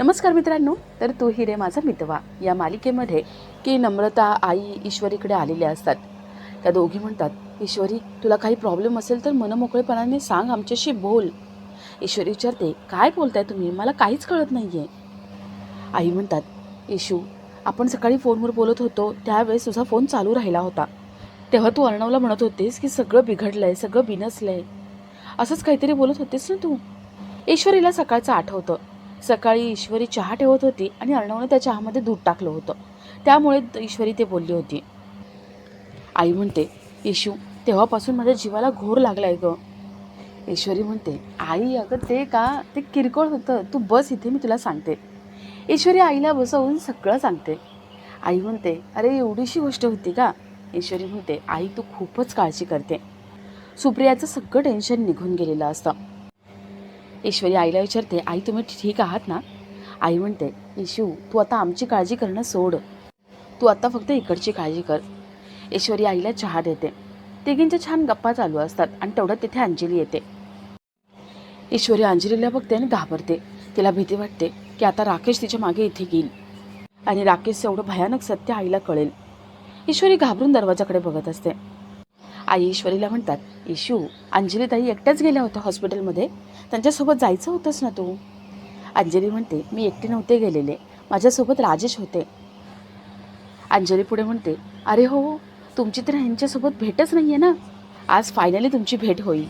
नमस्कार मित्रांनो तर तू हिरे माझा मितवा. या मालिकेमध्ये की नम्रता आई ईश्वरीकडे आलेल्या असतात. त्या दोघी म्हणतात ईश्वरी तुला काही प्रॉब्लेम असेल तर मनमोकळेपणाने सांग आमच्याशी बोल. ईश्वरी विचारते काय बोलताय तुम्ही? मला काहीच कळत नाही आहे आई म्हणतात येशू आपण सकाळी फोनवर बोलत होतो त्यावेळेस तुझा फोन चालू राहिला होता. तेव्हा तू अर्णवला म्हणत होतीस की सगळं बिघडलं आहे सगळं बिनसलं आहे असंच काहीतरी बोलत होतीस ना तू? ईश्वरीला सकाळचं आठवतं. सकाळी ईश्वरी चहा ठेवत होती आणि अर्णवने त्या चहामध्ये दूध टाकलं होतं. त्यामुळे ईश्वरी ते बोलली होती. आई म्हणते येशू तेव्हापासून माझ्या जीवाला घोर लागलाय ग. ईश्वरी म्हणते आई अगं ते का? ते किरकोळ होतं. तू बस इथे मी तुला सांगते. ईश्वरी आईला बसवून सगळं सांगते. आई म्हणते अरे एवढीशी गोष्ट होती का? ईश्वरी म्हणते आई तू खूपच काळजी करते. सुप्रियाचं सगळं टेन्शन निघून गेलेलं असतं. ईश्वरी आईला विचारते आई तुम्ही ठीक आहात ना? आई म्हणते येशू तू आता आमची काळजी करणं सोड. तू आता फक्त इकडची काळजी कर. ईश्वरी आईला चहा देते. तिघींच्या छान गप्पा चालू असतात आणि तेवढ्यात तिथे अंजली येते. ईश्वरी अंजलीला बघते आणि घाबरते. तिला भीती वाटते की आता राकेश तिच्यामागे इथे येईल. आणि राकेशचं एवढं भयानक सत्य आईला कळेल. ईश्वरी घाबरून दरवाजाकडे बघत असते. आई ईश्वरीला म्हणतात येशू अंजली ताई एकट्याच गेल्या होत्या हॉस्पिटलमध्ये. त्यांच्यासोबत जायचं होतंच ना तू? अंजली म्हणते मी एकटे नव्हते गेलेले. माझ्यासोबत राजेश होते. अंजली पुढे म्हणते अरे हो तुमची तर ह्यांच्यासोबत भेटच नाही आहे ना? आज फायनली तुमची भेट होईल.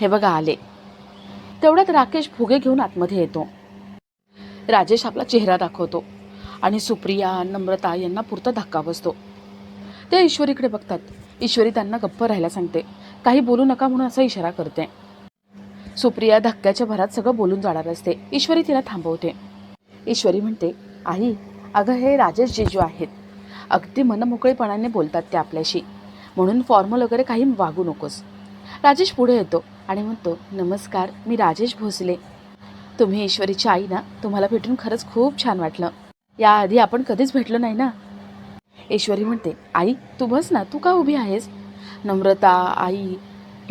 हे बघा आले. तेवढ्यात राकेश फुगे घेऊन आतमध्ये येतो. राजेश आपला चेहरा दाखवतो आणि सुप्रिया नम्रता यांना पुरता धक्का बसतो. ते ईश्वरीकडे बघतात. ईश्वरी त्यांना गप्प राहायला सांगते. काही बोलू नका म्हणून असा इशारा करते. सुप्रिया धक्क्याच्या भरात सगळं बोलून जाणार असते. ईश्वरी तिला थांबवते. ईश्वरी म्हणते आई अगं हे राजेश जेजू आहेत. अगदी मनमोकळेपणाने बोलतात ते आपल्याशी. म्हणून फॉर्मल वगैरे काही वागू नकोस. राजेश पुढे येतो आणि म्हणतो नमस्कार मी राजेश भोसले. तुम्ही ईश्वरीची आई ना? तुम्हाला भेटून खरंच खूप छान वाटलं. याआधी आपण कधीच भेटलो नाही ना? ईश्वरी म्हणते आई तू बस ना तू का उभी आहेस? नम्रता आई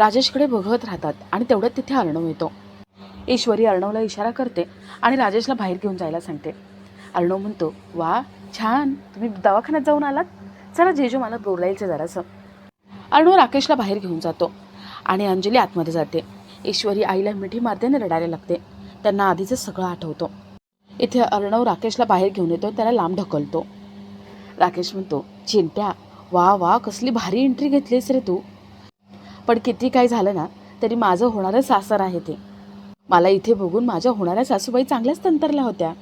राजेशकडे बघत राहतात आणि तेवढ्यात तिथे अर्णव येतो. ईश्वरी अर्णवला इशारा करते आणि राजेशला बाहेर घेऊन जायला सांगते. अर्णव म्हणतो वा छान. तुम्ही दवाखान्यात जाऊन आलात? चला जेजू मला बोलायचं जरासं. अर्णव राकेशला बाहेर घेऊन जातो आणि अंजली आतमध्ये जाते. ईश्वरी आईला मिठी मारते आणि रडायला लागते. त्यांना आधीचं सगळं आठवतो. इथे अर्णव राकेशला बाहेर घेऊन येतो त्याला लांब ढकलतो. राकेश म्हणतो चिंट्या वा वा कसली भारी एंट्री घेतलीस रे तू. पण किती काय झालं ना तरी माझं होणारं सासर आहे ते. मला इथे बघून माझ्या होणाऱ्या सासूबाई चांगल्याच तंतरल्या होत्या.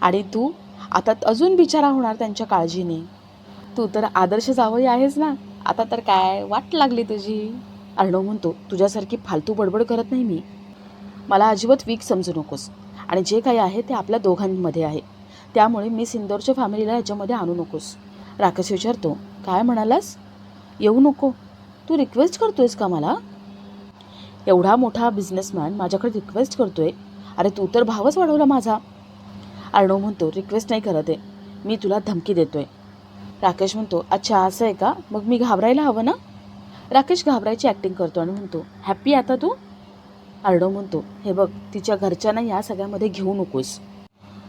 आणि तू आता अजून बिचारा होणार त्यांच्या काळजीने. तू तर आदर्श जावई आहेस ना आता तर काय वाट लागली तुझी? अर्णव म्हणतो तुझ्यासारखी फालतू बडबड करत नाही मी. मला अजिबात वीक समजू नकोस. आणि जे काही आहे ते आपल्या दोघांमध्ये आहे. त्यामुळे मी सिंदोरच्या फॅमिलीला याच्यामध्ये आणू नकोस. राकेश विचारतो काय म्हणालास? येऊ नको. तू रिक्वेस्ट करतोयस का मला? एवढा मोठा बिझनेसमॅन माझ्याकडे रिक्वेस्ट करतोय. अरे तू तर भावच वाढवला माझा. अर्णव म्हणतो रिक्वेस्ट नाही करत आहे. मी तुला धमकी देतोय. राकेश म्हणतो अच्छा असं आहे का? मग मी घाबरायला हवं ना? राकेश घाबरायची ॲक्टिंग करतो आणि म्हणतो हॅप्पी आता तू? अर्णव म्हणतो हे बघ तिच्या घरच्यांना या सगळ्यामध्ये घेऊ नकोस.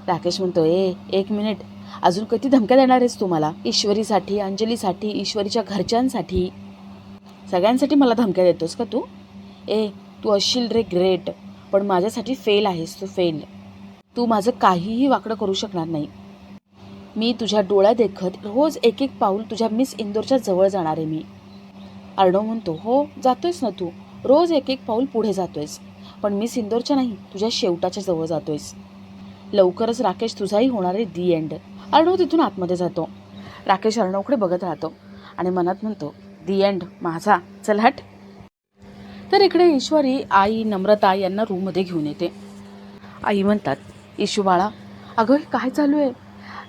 राकेश म्हणतो ए एक मिनिट अजून किती धमक्या देणार आहेस तू मला? ईश्वरीसाठी अंजलीसाठी ईश्वरीच्या घरच्यांसाठी. सगळ्यांसाठी मला धमक्या देतोस का तू? ए तू असशील रे ग्रेट पण माझ्यासाठी फेल आहेस तू फेल. तू माझं काहीही वाकडं करू शकणार नाही. मी तुझ्या डोळ्या देखत रोज एक एक पाऊल तुझ्या मिस इंदोरच्या जवळ जाणार आहे मी. अर्णव म्हणतो हो जातोयस ना तू. रोज एक एक पाऊल पुढे जातोयस. पण मिस इंदोरच्या नाही तुझ्या शेवटाच्या जवळ जातोयस. लवकरच राकेश तुझाही होणार आहे दी एंड. अर्णव तिथून आतमध्ये जातो. राकेश अर्णवकडे बघत राहतो आणि मनात म्हणतो दी एंड. माझा. चल हट. तर इकडे ईश्वरी आई नम्रता यांना रूममध्ये घेऊन येते. आई म्हणतात येशू बाळा अगं काय चालू आहे?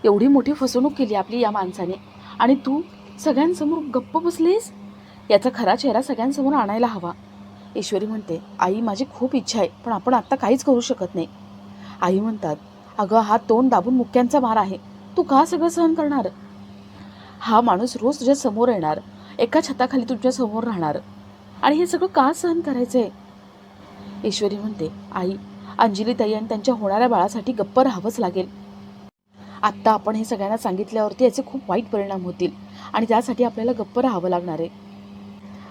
एवढी मोठी फसवणूक केली आपली या माणसाने. आणि तू सगळ्यांसमोर गप्प बसलीस? याचा खरा चेहरा सगळ्यांसमोर आणायला हवा. ईश्वरी म्हणते आई माझी खूप इच्छा आहे पण आपण आत्ता काहीच करू शकत नाही. आई म्हणतात अगं हा तोंड दाबून मुक्यांचा मार आहे. तू का सगळं सहन करणार? हा माणूस रोज तुझ्या समोर येणार. एका छताखाली तुझ्या समोर राहणार. आणि हे सगळं का सहन करायचं आहे ईश्वरी म्हणते आई अंजली ताई आणि त्यांच्या होणाऱ्या बाळासाठी गप्प राहावंच लागेल. आत्ता आपण हे सगळ्यांना सांगितल्यावरती याचे खूप वाईट परिणाम होतील आणि त्यासाठी आपल्याला गप्प राहावं लागणार आहे.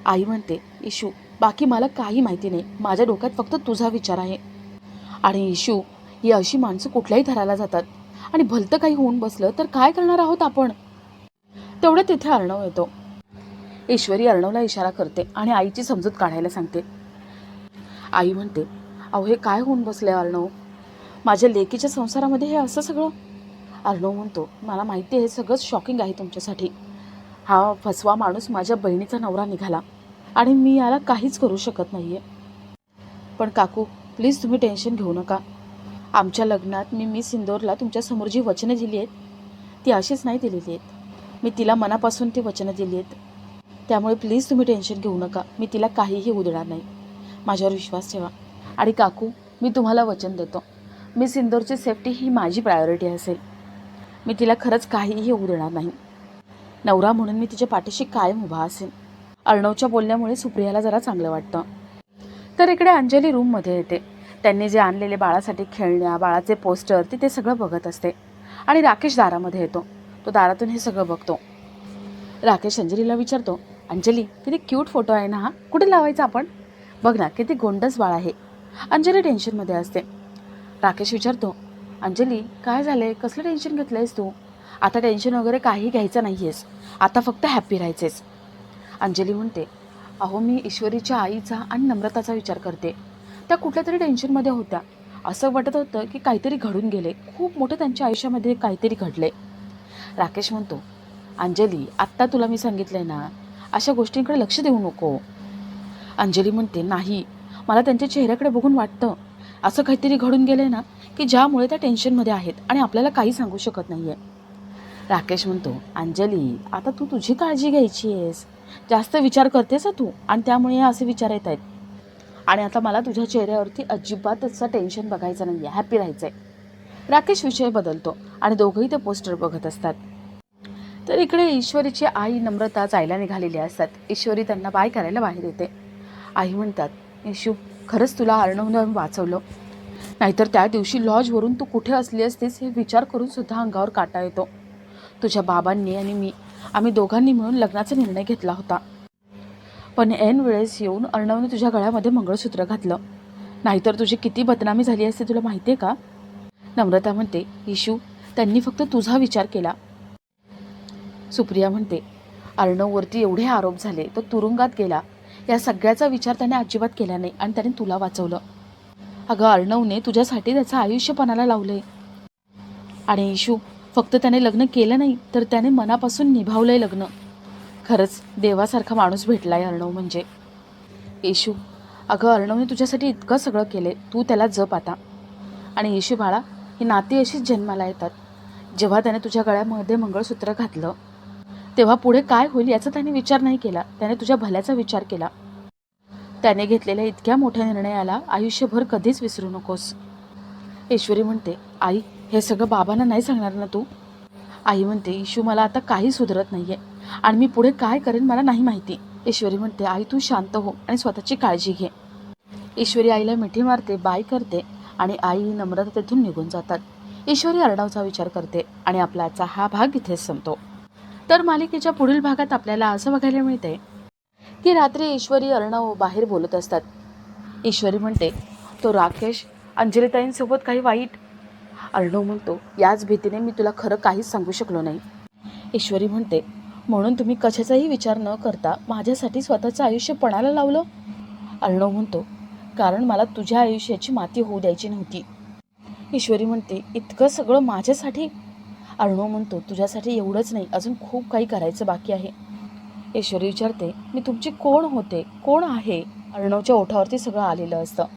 आई म्हणते इशू बाकी मला काही माहिती नाही. माझ्या डोक्यात फक्त तुझा विचार आहे. आणि इशू ही अशी माणसं कुठल्याही थराला जातात आणि भलतं काही होऊन बसलं तर काय करणार आहोत आपण? तेवढं तिथे अर्णव येतो. ईश्वरी अर्णवला इशारा करते आणि आईची समजूत काढायला सांगते. आई म्हणते अहो हे काय होऊन बसले अर्णव? माझ्या लेकीच्या संसारामध्ये हे असं सगळं? अर्णव म्हणतो मला माहिती आहे हे सगळंच शॉकिंग आहे तुमच्यासाठी. हा फसवा माणूस माझ्या बहिणीचा नवरा निघाला आणि मी याला काहीच करू शकत नाही आहे पण काकू प्लीज तुम्ही टेन्शन घेऊ नका. आमच्या लग्नात मी मिस इंदोरला तुमच्यासमोर जी वचनं दिली आहेत ती अशीच नाही दिलेली आहेत. मी तिला मनापासून ती वचनं दिली आहेत. त्यामुळे प्लीज तुम्ही टेन्शन घेऊ नका. मी तिला काहीही होऊ देणार नाही. माझ्यावर विश्वास ठेवा. आणि काकू मी तुम्हाला वचन देतो. मी सिंदोरची सेफ्टी ही माझी प्रायोरिटी असेल. मी तिला खरंच काहीही होऊ देणार नाही. नवरा म्हणून मी तिच्या पाठीशी कायम उभा असेल अर्णवच्या बोलण्यामुळे सुप्रियाला जरा चांगलं वाटतं. तर इकडे अंजली रूममध्ये येते. त्यांनी जे आणलेले बाळासाठी खेळण्या बाळाचे पोस्टर ती ते सगळं बघत असते. आणि राकेश दारामध्ये येतो. तो दारातून हे सगळं बघतो. राकेश अंजलीला विचारतो अंजली किती क्यूट फोटो आहे ना हा. कुठे लावायचा आपण? बघ ना किती गोंडस बाळ आहे. अंजली टेन्शनमध्ये असते. राकेश विचारतो अंजली काय झालंय? कसलं टेन्शन घेतलंयस तू? आता टेन्शन वगैरे काही घ्यायचं नाही आहेस आता फक्त हॅप्पी राहायचेस अंजली म्हणते अहो मी ईश्वरीच्या आईचा आणि नम्रताचा विचार करते. त्या कुठल्या तरी टेन्शनमध्ये होत्या. असं वाटत होतं की काहीतरी घडून गेले. खूप मोठं त्यांच्या आयुष्यामध्ये काहीतरी घडले राकेश म्हणतो अंजली आत्ता तुला मी सांगितलं आहे ना अशा गोष्टींकडे लक्ष देऊ नको. अंजली म्हणते नाही मला त्यांच्या चेहऱ्याकडे बघून वाटतं. असं काहीतरी घडून गेलंय ना की ज्यामुळे त्या टेन्शनमध्ये आहेत आणि आपल्याला काही सांगू शकत नाही आहे राकेश म्हणतो अंजली आता तू तुझी काळजी घ्यायची आहेस. जास्त विचार करतेस तू आणि त्यामुळे असे विचार येत आहेत. आणि आता मला तुझ्या चेहऱ्यावरती अजिबात असं टेन्शन बघायचं नाही आहे हॅपी राहायचं आहे राकेश विषय बदलतो आणि दोघंही ते पोस्टर बघत असतात. तर इकडे ईश्वरीची आई नम्रता जायला निघालेली असतात. ईश्वरी त्यांना बाय करायला बाहेर येते. आई म्हणतात येशू खरंच तुला अर्णवनं वाचवलं. नाहीतर त्या दिवशी लॉजवरून तू कुठे असली असतीस हे विचार करून सुद्धा अंगावर काटा येतो. तुझ्या बाबांनी आणि मी आम्ही दोघांनी मिळून लग्नाचा निर्णय घेतला होता. पण ऐन वेळेस येऊन अर्णवने तुझ्या गळ्यामध्ये मंगळसूत्र घातलं. नाहीतर तुझी किती बदनामी झाली असते तुला माहिती आहे का? नम्रता म्हणते इशू त्यांनी फक्त तुझा विचार केला. सुप्रिया म्हणते अर्णववरती एवढे आरोप झाले तो तुरुंगात गेला. या सगळ्याचा विचार त्याने अजिबात केला नाही आणि त्याने तुला वाचवलं. अगं अर्णवने तुझ्यासाठी त्याचं आयुष्यपणाला लावलंय. आणि इशू फक्त त्याने लग्न केलं नाही तर त्याने मनापासून निभावलंय लग्न. खरंच देवासारखा माणूस भेटलाय अर्णव म्हणजे. येशू अगं अर्णवने तुझ्यासाठी इतकं सगळं केलं तू त्याला जप आता. आणि येशू बाळा ही नाती अशीच जन्माला येतात. जेव्हा त्याने तुझ्या गळ्यामध्ये मंगळसूत्र घातलं तेव्हा पुढे काय होईल याचा त्याने विचार नाही केला. त्याने तुझ्या भल्याचा विचार केला. त्याने घेतलेल्या इतक्या मोठ्या निर्णयाला आयुष्यभर कधीच विसरू नकोस. ईश्वरी म्हणते आई हे सगळं बाबांना नाही सांगणार ना तू? आई म्हणते इशू मला आता काही सुधरत नाही आहे आणि मी पुढे काय करेन मला नाही माहिती. ईश्वरी म्हणते आई तू शांत हो आणि स्वतःची काळजी घे. ईश्वरी आईला मिठी मारते बाय करते आणि आई नम्रता तेथून निघून जातात. ईश्वरी अरडावचा विचार करते आणि आपला आजचा हा भाग इथेच संपतो. तर मालिकेच्या पुढील भागात आपल्याला असं बघायला मिळते की रात्री ईश्वरी अर्णव बाहेर बोलत असतात. ईश्वरी म्हणते तो राकेश अंजलिताईंसोबत काही वाईट. अर्णव म्हणतो याच भीतीने मी तुला खरं काहीच सांगू शकलो नाही. ईश्वरी म्हणते म्हणून तुम्ही कशाचाही विचार न करता माझ्यासाठी स्वतःचं आयुष्य पणाला लावलं? अर्णव म्हणतो कारण मला तुझ्या आयुष्याची माती होऊ द्यायची नव्हती. ईश्वरी म्हणते इतकं सगळं माझ्यासाठी? अर्णव म्हणतो तुझ्यासाठी एवढंच नाही अजून खूप काही करायचं बाकी आहे. ईश्वरी विचारते मी तुमची कोण होते? कोण आहे? अर्णवच्या ओठावरती सगळं आलेलं असतं.